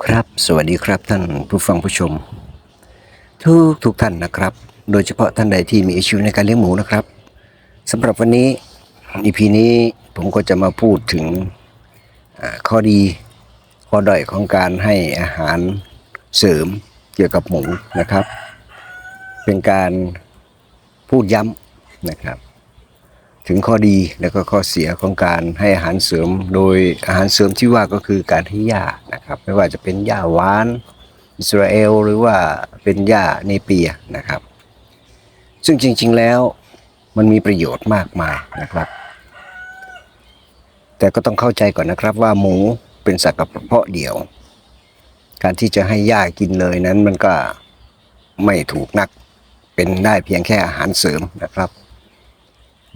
ครับ สวัสดีครับท่านผู้ฟังผู้ชม ทุกทุกท่านนะครับ โดยเฉพาะท่านใดที่มีอิชูในการเลี้ยงหมูนะครับสำหรับวันนี้อีพีนี้ผมก็จะมาพูดถึงข้อดีข้อด้อยของการให้อาหารเสริมเกี่ยวกับหมูนะครับ เป็นการพูดย้ำนะครับ ถึงข้อดีแล้วก็ข้อเสียของการให้อาหารเสริม โดยอาหารเสริมที่ว่าก็คือการให้หญ้านะครับ ไม่ว่าจะเป็นหญ้าหวานอิสราเอลหรือว่าเป็นหญ้าเนเปียนะครับ ซึ่งจริง ๆแล้วมันมีประโยชน์มากมายนะครับ แต่ก็ต้องเข้าใจก่อนนะครับว่าหมูเป็นสัตว์กับเพาะเดี่ยว การที่จะให้หญ้ากินเลยนั้นมันก็ไม่ถูกนักเป็นได้เพียงแค่อาหารเสริมนะครับ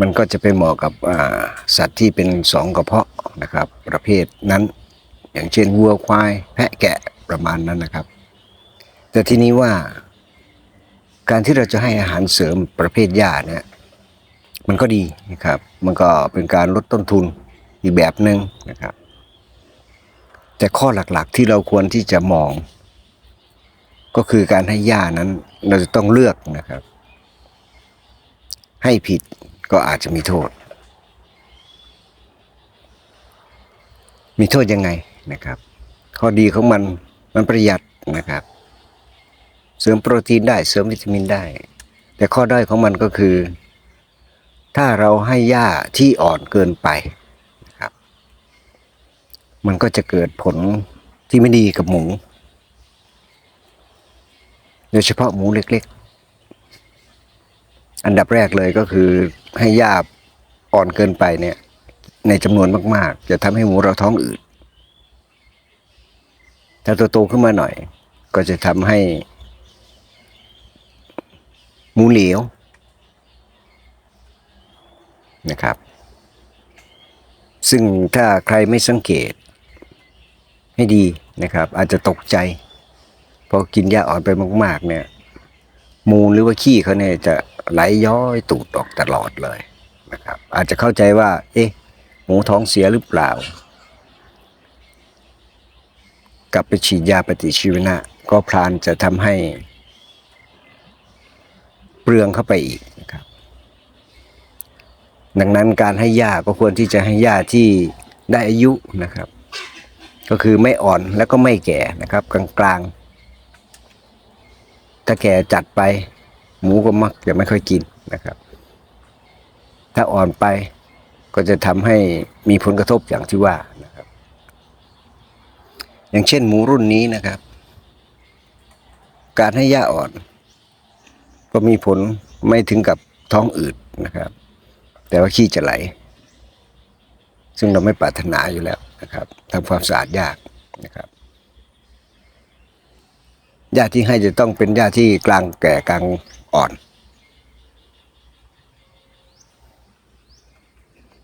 มันก็จะไปเหมาะกับสัตว์ที่เป็นสองกระเพาะนะครับ ประเภทนั้น อย่างเช่นวัวควาย แพะแกะประมาณนั้นนะครับ แต่ทีนี้ว่า การที่เราจะให้อาหารเสริมประเภทหญ้าเนี่ยมันก็ดีนะครับ มันก็เป็นการลดต้นทุนอีกแบบหนึ่งนะครับ แต่ข้อหลักๆที่เราควรที่จะมอง ก็คือการให้หญ้านั้นเราจะต้องเลือกนะครับ ให้ผิด ก็อาจจะมีโทษ มีโทษยังไงนะครับ ข้อดีของมันมันประหยัดนะครับ เสริมโปรตีนได้เสริมวิตามินได้ แต่ข้อด้อยของมันก็คือ ถ้าเราให้หญ้าที่อ่อนเกินไปนะครับ มันก็จะเกิดผลที่ไม่ดีกับหมู โดยเฉพาะหมูเล็กๆ อันดับแรกเลยก็คือให้หญ้าอ่อนเกินไปเนี่ย ในจำนวนมาก ๆ จะทำให้หมูเราท้องอืดถ้าตัวโตขึ้นมาหน่อย ก็จะทำให้ หมูเหลวนะครับ ซึ่งถ้าใครไม่สังเกต ให้ดีนะครับ อาจจะตกใจพอกินหญ้าอ่อนไปมาก ๆ เนี่ย มูลหรือว่าขี้เขาเนี่ยจะ ไหลย้อยตูดออกตลอดเลยนะครับ อาจจะเข้าใจว่า เอ๊ะหมูท้องเสียหรือเปล่า กลับไปฉีดยาปฏิชีวนะ ก็พลานจะทำให้ เปลืองเข้าไปอีกนะครับ ดังนั้นการให้ยาก็ควรที่จะให้ยาที่ได้อายุนะครับ ก็คือไม่อ่อนแล้วก็ไม่แก่นะครับ กลางๆถ้าแก่จัดไป หมูก็มักจะไม่ค่อยกินนะครับ ถ้าอ่อนไปก็จะทำให้มีผลกระทบอย่างที่ว่านะครับ อย่างเช่นหมูรุ่นนี้นะครับ การให้หญ้าอ่อน ก็มีผลไม่ถึงกับท้องอืดนะครับ แต่ว่าขี้จะไหล ซึ่งเราไม่ปรารถนาอยู่แล้วนะครับทำความสะอาดยากนะครับหญ้าที่ให้จะต้องเป็นหญ้าที่กลางแก่กลาง อ่อน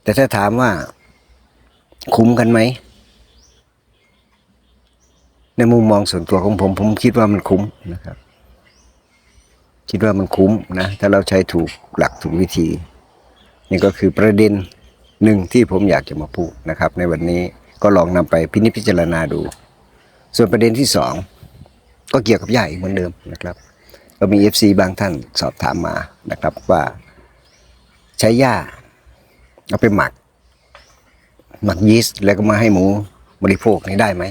แต่ถ้าถามว่าคุ้มกันไหม ในมุมมองส่วนตัวของผม ผมคิดว่ามันคุ้มนะครับ คิดว่ามันคุ้มนะ ถ้าเราใช้ถูกหลักถูกวิธี นี่ก็คือประเด็นหนึ่งที่ผมอยากจะมาพูดนะครับ ในวันนี้ก็ลองนำไปพินิจพิจารณาดู ส่วนประเด็นที่สองก็เกี่ยวกับหญ้าอีกเหมือนเดิมนะครับ ก็มี FC บางท่านสอบถามมานะครับว่าใช้หญ้าเอาไปหมัก หมักยีสต์แล้วก็มาให้หมูบริโภคนี้ได้ไหม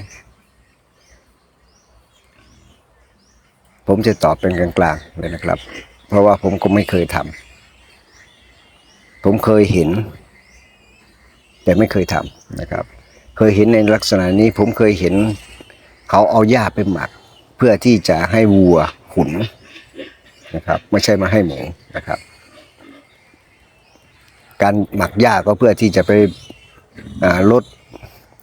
ผมจะตอบเป็นกลางๆเลยนะครับ เพราะว่าผมก็ไม่เคยทำผมเคยเห็น แต่ไม่เคยทำนะครับ เคยเห็นในลักษณะนี้ผมเคยเห็น เขาเอาหญ้าไปหมัก เพื่อที่จะให้วัวขุน นะครับ ไม่ใช่มาให้หมูนะครับ การหมักหญ้าก็เพื่อที่จะไปลด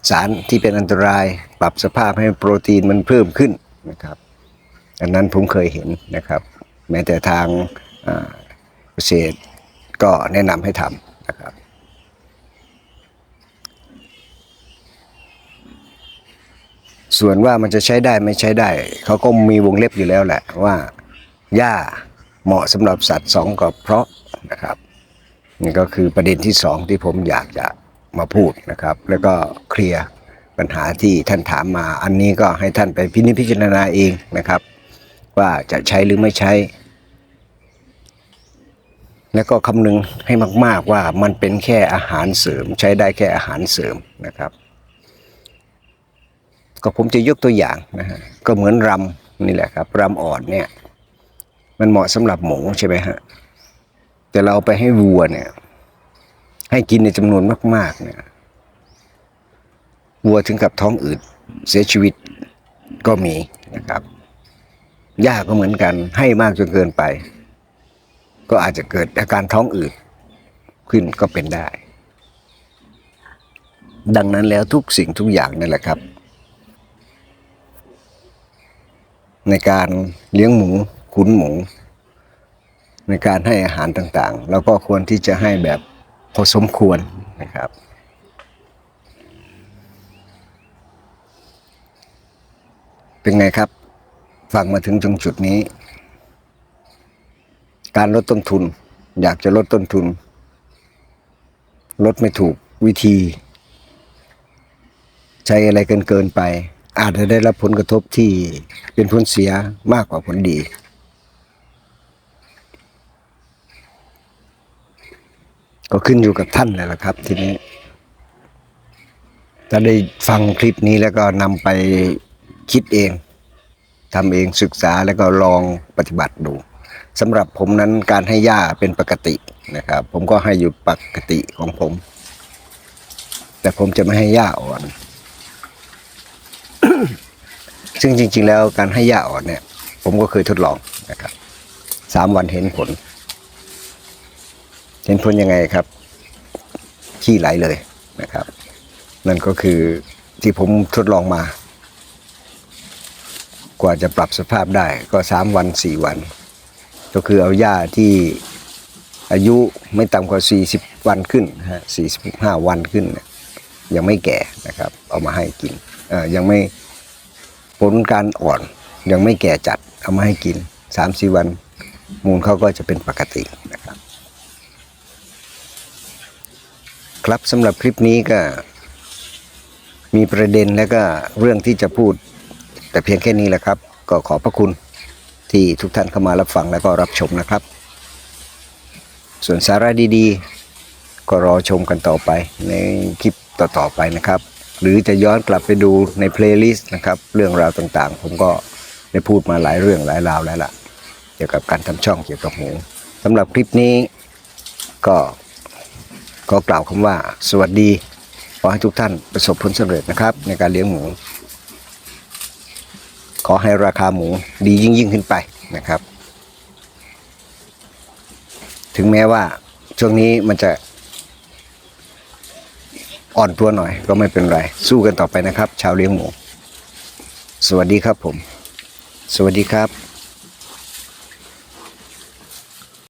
สารที่เป็นอันตราย ปรับสภาพให้โปรตีนมันเพิ่มขึ้นนะครับ อันนั้นผมเคยเห็นนะครับ แม้แต่ทางเกษตรก็แนะนำให้ทำนะครับส่วนว่ามันจะใช้ได้ไม่ใช้ได้ เขาก็มีวงเล็บอยู่แล้วแหละว่า หญ้าเหมาะสำหรับสัตว์สองกับเพราะนะครับนี่ก็คือประเด็นที่สองที่ผมอยากจะมาพูดนะครับ แล้วก็เคลียร์ปัญหาที่ท่านถามมา อันนี้ก็ให้ท่านไปพินิจพิจารณาเองนะครับ ว่าจะใช้หรือไม่ใช้ แล้วก็คำนึงให้มาก ๆว่ามันเป็นแค่อาหารเสริม ใช้ได้แค่อาหารเสริมนะครับก็ผมจะยกตัวอย่างนะฮะก็เหมือนรำนี่แหละครับรำอ่อนเนี่ย มันเหมาะสำหรับหมูใช่ไหมฮะ แต่เราเอาไปให้วัวเนี่ย ให้กินในจำนวนมาก ๆ เนี่ย วัวถึงกับท้องอืดเสียชีวิตก็มีนะครับหญ้าก็เหมือนกัน ให้มากจนเกินไป ก็อาจจะเกิดอาการท้องอืดขึ้นก็เป็นได้ ดังนั้นแล้วทุกสิ่งทุกอย่างนั่นแหละครับ ในการเลี้ยงหมู ขุนหมู ในการให้อาหารต่างๆ แล้วก็ควรที่จะให้แบบพอสมควรนะครับเป็นไงครับ ฟังมาถึงตรงจุดนี้ การลดต้นทุน อยากจะลดต้นทุน ลดไม่ถูกวิธี ใช้อะไรเกินเกินไป อาจจะได้รับผลกระทบที่เป็นผลเสียมากกว่าผลดี ก็ขึ้นอยู่กับท่านเลยละครับ ทีนี้ ถ้าได้ฟังคลิปนี้แล้วก็นำไปคิดเองทำเองศึกษาแล้วก็ลองปฏิบัติดูสำหรับผมนั้นการให้ย่าเป็นปกตินะครับ ผมก็ให้อยู่ปกติของผม แต่ผมจะไม่ให้ย่าอ่อน ซึ่งจริง ๆ แล้วการให้ย่าอ่อนเนี่ย ผมก็เคยทดลองนะครับสามวันเห็นผล เห็นผลยังไงครับ ขี้ไหลเลยนะครับ นั่นก็คือที่ผมทดลองมา กว่าจะปรับสภาพได้ก็สามวันสี่วัน ก็คือเอาหญ้าที่อายุไม่ต่ำกว่า 40 วันขึ้นฮะ45 วันขึ้น ยังไม่แก่นะครับ เอามาให้กินเอ่อยังไม่ผลการอ่อนยังไม่แก่จัดเอามาให้กิน 3 4 วัน มูลเขาก็จะเป็นปกตินะครับ ครับสำหรับคลิปนี้ก็ มีประเด็นและก็เรื่องที่จะพูด แต่เพียงแค่นี้แหละครับ ก็ขอบพระคุณที่ทุกท่านเข้ามารับฟังและก็รับชมนะครับ ส่วนสาระดีๆ ก็รอชมกันต่อไปในคลิปต่อๆไปนะครับ หรือจะย้อนกลับไปดูในเพลย์ลิสต์นะครับ เรื่องราวต่างๆ ผมก็ได้พูดมาหลายเรื่องหลายราวแล้วล่ะ เกี่ยวกับการทำช่องเกี่ยวกับหมูสำหรับคลิปนี้ก็ ขอกล่าวคำว่าสวัสดี ขอให้ทุกท่านประสบผลสำเร็จนะครับ ในการเลี้ยงหมู ขอให้ราคาหมูดียิ่งยิ่งขึ้นไปนะครับ ถึงแม้ว่าช่วงนี้มันจะอ่อนตัวหน่อยก็ไม่เป็นไร สู้กันต่อไปนะครับ ชาวเลี้ยงหมู สวัสดีครับผม สวัสดีครับ